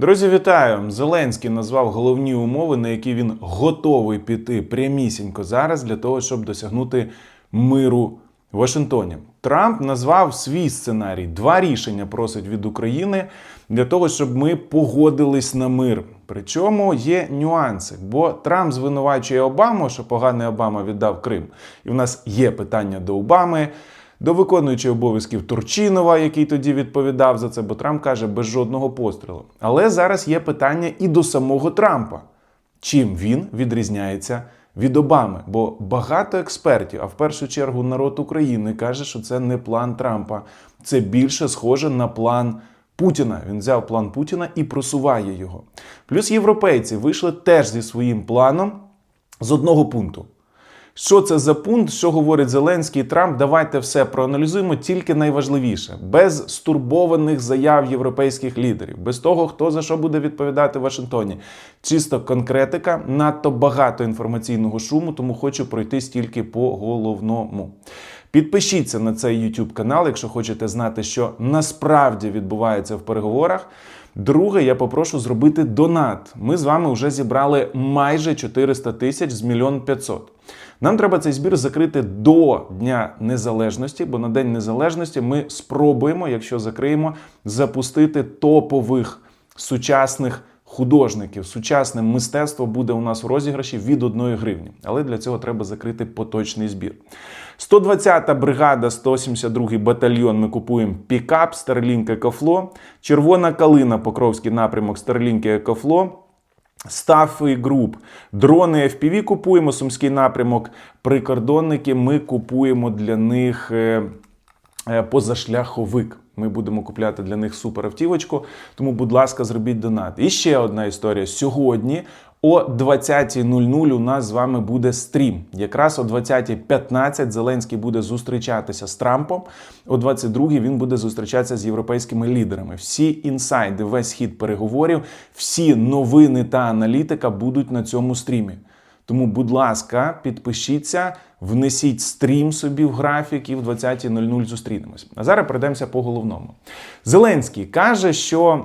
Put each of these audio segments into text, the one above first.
Друзі, вітаю! Зеленський назвав головні умови, на які він готовий піти прямісінько зараз для того, щоб досягнути миру в Вашингтоні. Трамп назвав свій сценарій. Два рішення просить від України для того, щоб ми погодились на мир. Причому є нюанси, бо Трамп звинувачує Обаму, що поганий Обама віддав Крим. І в нас є питання до Обами до виконуючого обов'язків Турчинова, який тоді відповідав за це, бо Трамп каже без жодного пострілу. Але зараз є питання і до самого Трампа. Чим він відрізняється від Обами? Бо багато експертів, а в першу чергу народ України, каже, що це не план Трампа, це більше схоже на план. Путіна він взяв план Путіна і просуває його. Плюс європейці вийшли теж зі своїм планом з одного пункту. Що це за пункт, що говорить Зеленський Трамп? Давайте все проаналізуємо, тільки найважливіше, без стурбованих заяв європейських лідерів, без того, хто за що буде відповідати в Вашингтоні. Чисто конкретика, надто багато інформаційного шуму, тому хочу пройтись тільки по головному. Підпишіться на цей YouTube канал, якщо хочете знати, що насправді відбувається в переговорах. Друге, я попрошу зробити донат. Ми з вами вже зібрали майже 400 тисяч з мільйон 500. Нам треба цей збір закрити до Дня Незалежності, бо на День Незалежності ми спробуємо, якщо закриємо, запустити топових сучасних художників. Сучасне мистецтво буде у нас в розіграші від 1 гривні. Але для цього треба закрити поточний збір. 120-та бригада, 172-й батальйон. Ми купуємо пікап, Старлінк Екофло, Червона калина, Покровський напрямок, Старлінк Екофло. Стафи груп, дрони FPV купуємо, сумський напрямок. Прикордонники ми купуємо для них е, е, позашляховик. Ми будемо купляти для них суперавтівочку. Тому, будь ласка, зробіть донат. І ще одна історія. Сьогодні о 20.00 у нас з вами буде стрім. Якраз о 20.15 Зеленський буде зустрічатися з Трампом. О 22.00 він буде зустрічатися з європейськими лідерами. Всі інсайди, весь хід переговорів, всі новини та аналітика будуть на цьому стрімі. Тому, будь ласка, підпишіться, внесіть стрім собі в графік і в 20.00 зустрінемось. А зараз пройдемося по головному. Зеленський каже, що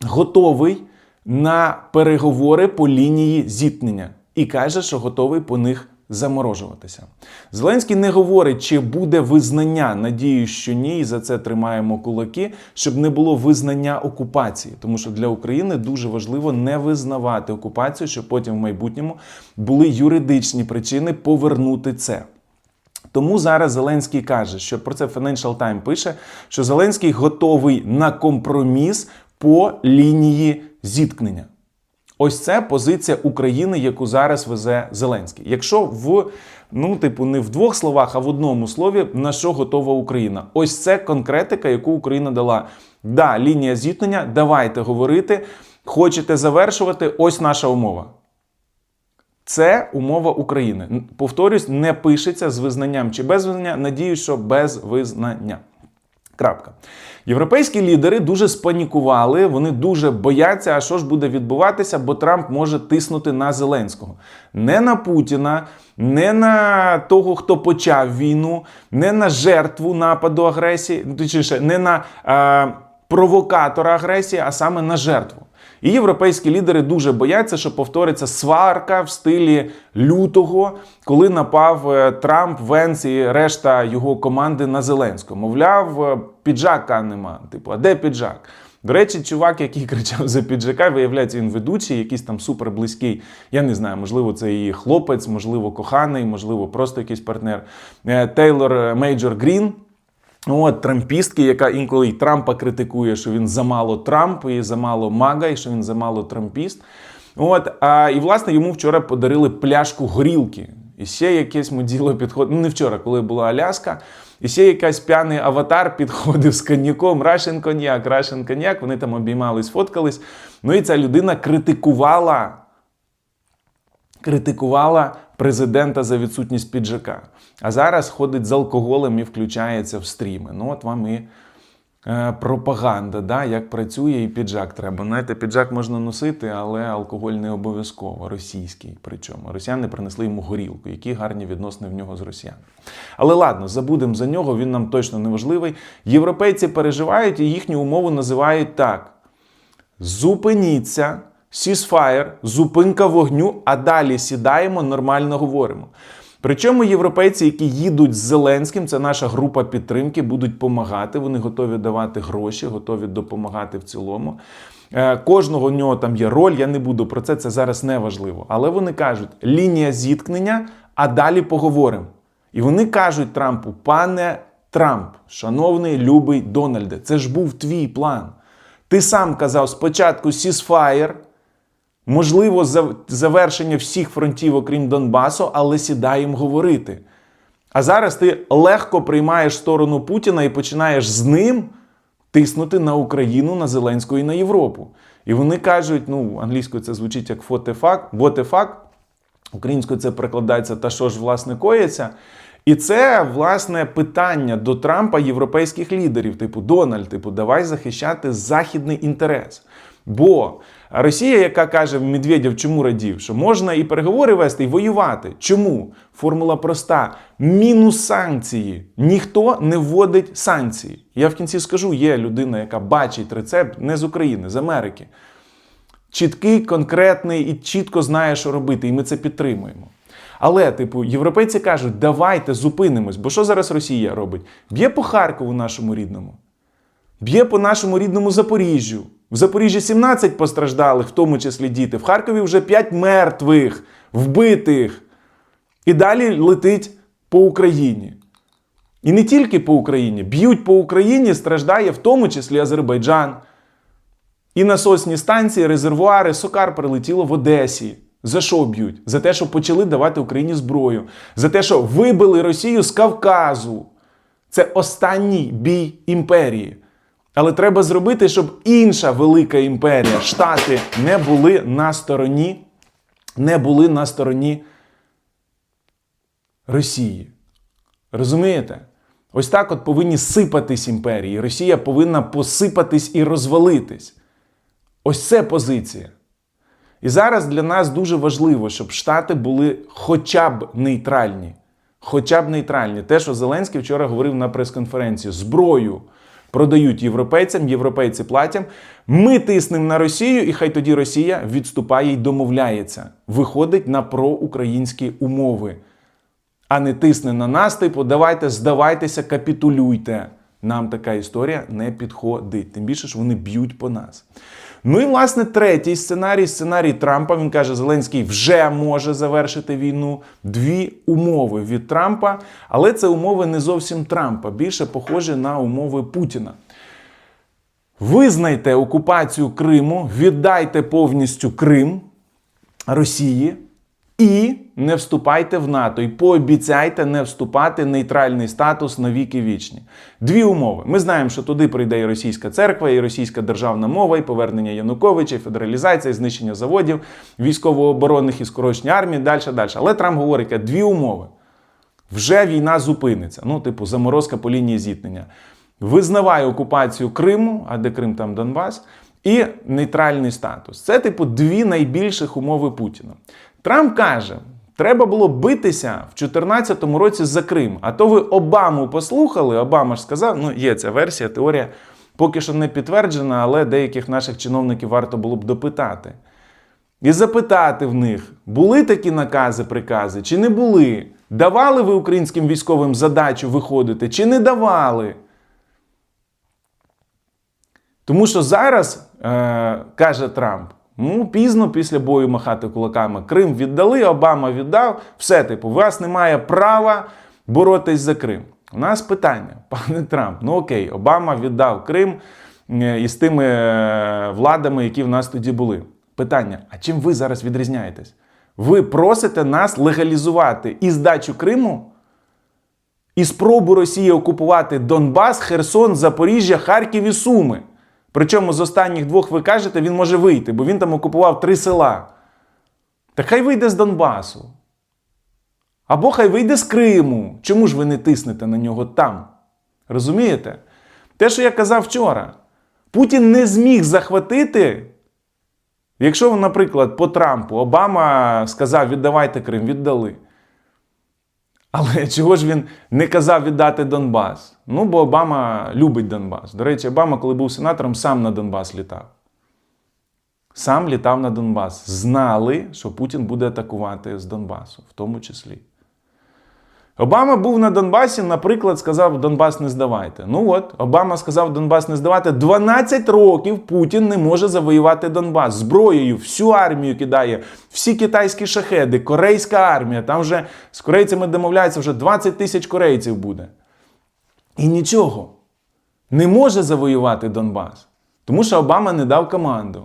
готовий на переговори по лінії зіткнення і каже, що готовий по них заморожуватися. Зеленський не говорить, чи буде визнання. Надію, що ні, і за це тримаємо кулаки, щоб не було визнання окупації, тому що для України дуже важливо не визнавати окупацію, щоб потім в майбутньому були юридичні причини повернути це. Тому зараз Зеленський каже, що про це Financial Times пише, що Зеленський готовий на компроміс по лінії зіткнення. Ось це позиція України, яку зараз везе Зеленський. Якщо в ну, типу, не в двох словах, а в одному слові, на що готова Україна? Ось це конкретика, яку Україна дала. Да, лінія зіткнення, давайте говорити. Хочете завершувати? Ось наша умова. Це умова України. Повторюсь, не пишеться з визнанням чи без визнання. Надію, що без визнання. Крапка. Європейські лідери дуже спанікували, вони дуже бояться, а що ж буде відбуватися, бо Трамп може тиснути на Зеленського. Не на Путіна, не на того, хто почав війну, не на жертву нападу агресії, точніше, не на е, провокатора агресії, а саме на жертву. І європейські лідери дуже бояться, що повториться сварка в стилі лютого, коли напав е, Трамп, Венс і решта його команди на Зеленського. Мовляв, е, піджака нема. Типу, а де піджак? До речі, чувак, який кричав за піджака, виявляється, він ведучий, якийсь там суперблизький. Я не знаю, можливо, це її хлопець, можливо, коханий, можливо, просто якийсь партнер. Е, Тейлор Мейджор Грін. От трампістки, яка інколи й Трампа критикує, що він замало Трамп і замало Мага, і що він замало Трампіст. От, а, І, власне, йому вчора подарили пляшку горілки. І ще якесь муділо підходить. Ну, не вчора, коли була Аляска. І ще якась п'яний аватар підходив з коньяком, Рашен коньяк, Рашен коньяк. Вони там обіймались, фоткались. Ну і ця людина критикувала. Критикувала президента за відсутність піджака. А зараз ходить з алкоголем і включається в стріми. Ну, от вам і е, пропаганда, да, як працює і піджак треба. Знаєте, піджак можна носити, але алкоголь не обов'язково, російський. Причому росіяни принесли йому горілку, які гарні відносини в нього з росіянами. Але ладно, забудемо за нього, він нам точно не важливий. Європейці переживають і їхню умову називають так. зупиніться, сісфаєр, зупинка вогню, а далі сідаємо, нормально говоримо. Причому європейці, які їдуть з Зеленським, це наша група підтримки, будуть допомагати. Вони готові давати гроші, готові допомагати в цілому. Е, Кожного у нього там є роль. Я не буду про це, це зараз не важливо. Але вони кажуть, лінія зіткнення, а далі поговоримо. І вони кажуть Трампу, пане Трамп, шановний любий Дональде, це ж був твій план. Ти сам казав спочатку сісфаєр, можливо, завершення всіх фронтів, окрім Донбасу, але сідаємо говорити. А зараз ти легко приймаєш сторону Путіна і починаєш з ним тиснути на Україну, на Зеленську і на Європу. І вони кажуть: ну, англійською це звучить як фотефак, ботефак, українською це перекладається та що ж власне коїться. І це власне питання до Трампа європейських лідерів, типу Дональд, типу, давай захищати західний інтерес. Бо Росія, яка каже Медведєв, чому радів, що можна і переговори вести, і воювати. Чому? Формула проста: мінус санкції. Ніхто не вводить санкції. Я в кінці скажу: є людина, яка бачить рецепт не з України, з Америки. Чіткий, конкретний і чітко знає, що робити, і ми це підтримуємо. Але, типу, європейці кажуть, давайте зупинимось. Бо що зараз Росія робить? Б'є по Харкову нашому рідному, б'є по нашому рідному Запоріжжю. В Запоріжжі 17 постраждалих, в тому числі діти. В Харкові вже 5 мертвих, вбитих. І далі летить по Україні. І не тільки по Україні. Б'ють по Україні, страждає в тому числі Азербайджан. І насосні станції, резервуари, Сокар прилетіло в Одесі. За що б'ють? За те, що почали давати Україні зброю, за те, що вибили Росію з Кавказу. Це останній бій імперії. Але треба зробити, щоб інша велика імперія, Штати, не були на стороні, не були на стороні Росії. Розумієте? Ось так от повинні сипатись імперії. Росія повинна посипатись і розвалитись. Ось це позиція. І зараз для нас дуже важливо, щоб Штати були хоча б нейтральні. Хоча б нейтральні. Те, що Зеленський вчора говорив на прес-конференції: зброю продають європейцям, європейці платять. Ми тиснемо на Росію, і хай тоді Росія відступає і домовляється, виходить на проукраїнські умови, а не тисне на нас, типу, давайте здавайтеся, капітулюйте. Нам така історія не підходить. Тим більше, що вони б'ють по нас. Ну і власне третій сценарій сценарій Трампа. Він каже, Зеленський вже може завершити війну. Дві умови від Трампа, але це умови не зовсім Трампа, більше похожі на умови Путіна. Визнайте окупацію Криму, віддайте повністю Крим Росії і не вступайте в НАТО. І пообіцяйте не вступати в нейтральний статус на віки вічні. Дві умови. Ми знаємо, що туди прийде і російська церква, і російська державна мова, і повернення Януковича, і федералізація, і знищення заводів, військово-оборонних і скорочення армії, далі, далі. Але Трамп говорить, дві умови. Вже війна зупиниться. Ну, типу, заморозка по лінії зіткнення. Визнаває окупацію Криму, а де Крим там Донбас, і нейтральний статус. Це, типу, дві найбільших умови Путіна. Трамп каже: треба було битися в 2014 році за Крим. А то ви Обаму послухали. Обама ж сказав, ну є ця версія, теорія поки що не підтверджена, але деяких наших чиновників варто було б допитати. І запитати в них, були такі накази, прикази, чи не були? Давали ви українським військовим задачу виходити, чи не давали? Тому що зараз, е, каже Трамп, ну пізно після бою махати кулаками. Крим віддали, Обама віддав. Все, типу, у вас немає права боротись за Крим. У нас питання, пане Трамп, ну окей, Обама віддав Крим е, із тими е, владами, які в нас тоді були. Питання: а чим ви зараз відрізняєтесь? Ви просите нас легалізувати і здачу Криму, і спробу Росії окупувати Донбас, Херсон, Запоріжжя, Харків і Суми. Причому з останніх двох ви кажете, він може вийти, бо він там окупував три села. Та хай вийде з Донбасу. Або хай вийде з Криму. Чому ж ви не тиснете на нього там? Розумієте? Те, що я казав вчора, Путін не зміг захватити. Якщо, наприклад, по Трампу Обама сказав, віддавайте Крим, віддали. Але чого ж він не казав віддати Донбас? Ну, бо Обама любить Донбас. До речі, Обама, коли був сенатором, сам на Донбас літав. сам літав на Донбас. Знали, що Путін буде атакувати з Донбасу, в тому числі. Обама був на Донбасі, наприклад, сказав: Донбас не здавайте. Ну от, Обама сказав Донбас не здавати. 12 років Путін не може завоювати Донбас. Зброєю всю армію кидає, всі китайські шахеди, корейська армія. Там вже з корейцями домовляються, вже 20 тисяч корейців буде. І нічого. Не може завоювати Донбас. Тому що Обама не дав команду.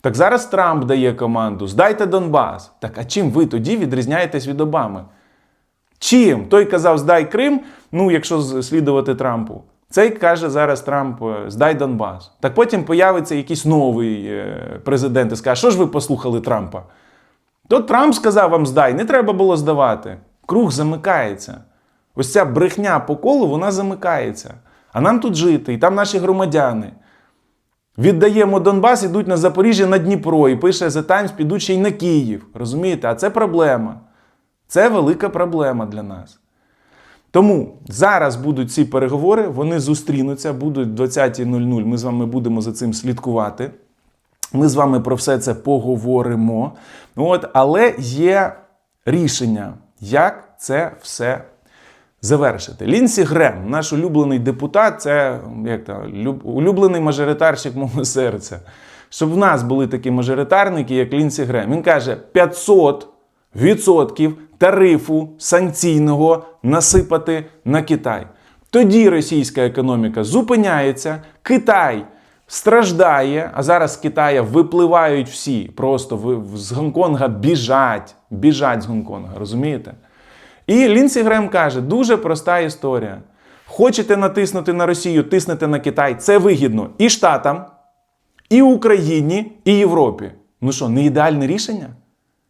Так зараз Трамп дає команду: здайте Донбас. Так а чим ви тоді відрізняєтесь від Обами? Чим? Той казав, здай Крим, ну, якщо слідувати Трампу. Цей каже зараз Трамп, е, здай Донбас. Так потім появиться якийсь новий е, президент і скаже, що ж ви послухали Трампа? То Трамп сказав вам здай, не треба було здавати. Круг замикається. Ось ця брехня по колу, вона замикається. А нам тут жити, і там наші громадяни. Віддаємо Донбас, ідуть на Запоріжжя на Дніпро, і пише The Times, підуть ще й на Київ. Розумієте? А це проблема. Це велика проблема для нас. Тому зараз будуть ці переговори, вони зустрінуться, будуть 20.00. Ми з вами будемо за цим слідкувати. Ми з вами про все це поговоримо. От, але є рішення, як це все завершити. Лінсі Грем, наш улюблений депутат, це як то, улюблений мажоритарщик мого серця. Щоб в нас були такі мажоритарники, як Лінсі Грем. Він каже: 500 відсотків тарифу санкційного насипати на Китай. Тоді російська економіка зупиняється, Китай страждає, а зараз з Китая випливають всі, просто з Гонконга біжать, біжать з Гонконга, розумієте? І Лінсі Грем каже: дуже проста історія. Хочете натиснути на Росію, тиснете на Китай. Це вигідно і Штатам, і Україні, і Європі. Ну що, не ідеальне рішення?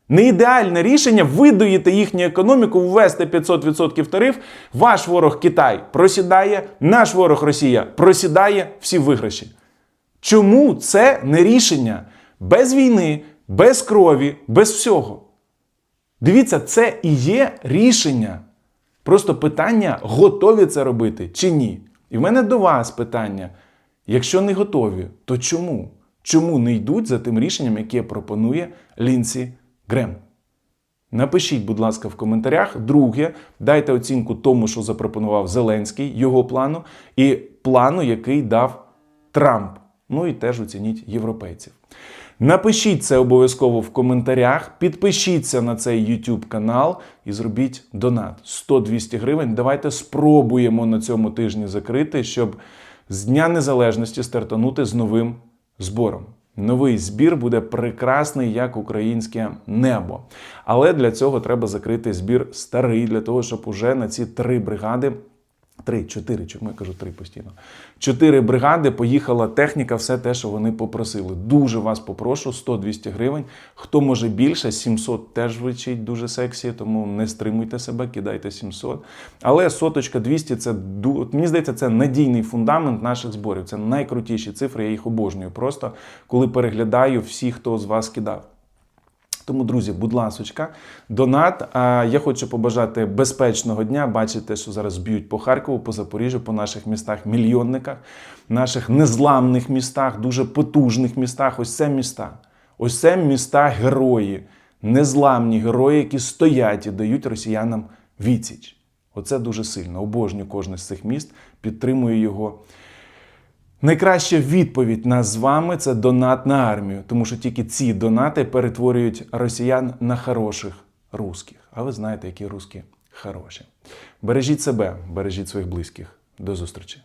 Не ідеальне рішення видоїти їхню економіку, ввести 500% тариф. Ваш ворог Китай просідає, наш ворог Росія просідає всі виграші. Чому це не рішення? Без війни, без крові, без всього. Дивіться, це і є рішення. Просто питання, готові це робити чи ні. І в мене до вас питання: якщо не готові, то чому? Чому не йдуть за тим рішенням, яке пропонує Лінсі Грем? Напишіть, будь ласка, в коментарях. Друге, дайте оцінку тому, що запропонував Зеленський, його плану, і плану, який дав Трамп. Ну і теж оцініть європейців. Напишіть це обов'язково в коментарях, підпишіться на цей YouTube канал і зробіть донат 100-200 гривень. Давайте спробуємо на цьому тижні закрити, щоб з Дня Незалежності стартанути з новим збором. Новий збір буде прекрасний, як українське небо. Але для цього треба закрити збір старий, для того, щоб уже на ці три бригади. Три, чотири, чому я кажу три постійно. Чотири бригади поїхала техніка, все те, що вони попросили. Дуже вас попрошу, 100-200 гривень. Хто може більше, 700 теж звучить дуже сексі, тому не стримуйте себе, кидайте 700. Але соточка 200 це мені здається, це надійний фундамент наших зборів. Це найкрутіші цифри, я їх обожнюю. Просто коли переглядаю всі, хто з вас кидав. Тому, друзі, будь ласочка, донат. А я хочу побажати безпечного дня. Бачите, що зараз б'ють по Харкову, по Запоріжжю, по наших містах, мільйонниках, наших незламних містах, дуже потужних містах. Ось це міста. Ось це міста герої, незламні герої, які стоять і дають росіянам відсіч. Оце дуже сильно. Обожнюю кожне з цих міст, підтримую його. Найкраща відповідь на з вами це донат на армію, тому що тільки ці донати перетворюють росіян на хороших русських. А ви знаєте, які русські хороші. Бережіть себе, бережіть своїх близьких. До зустрічі!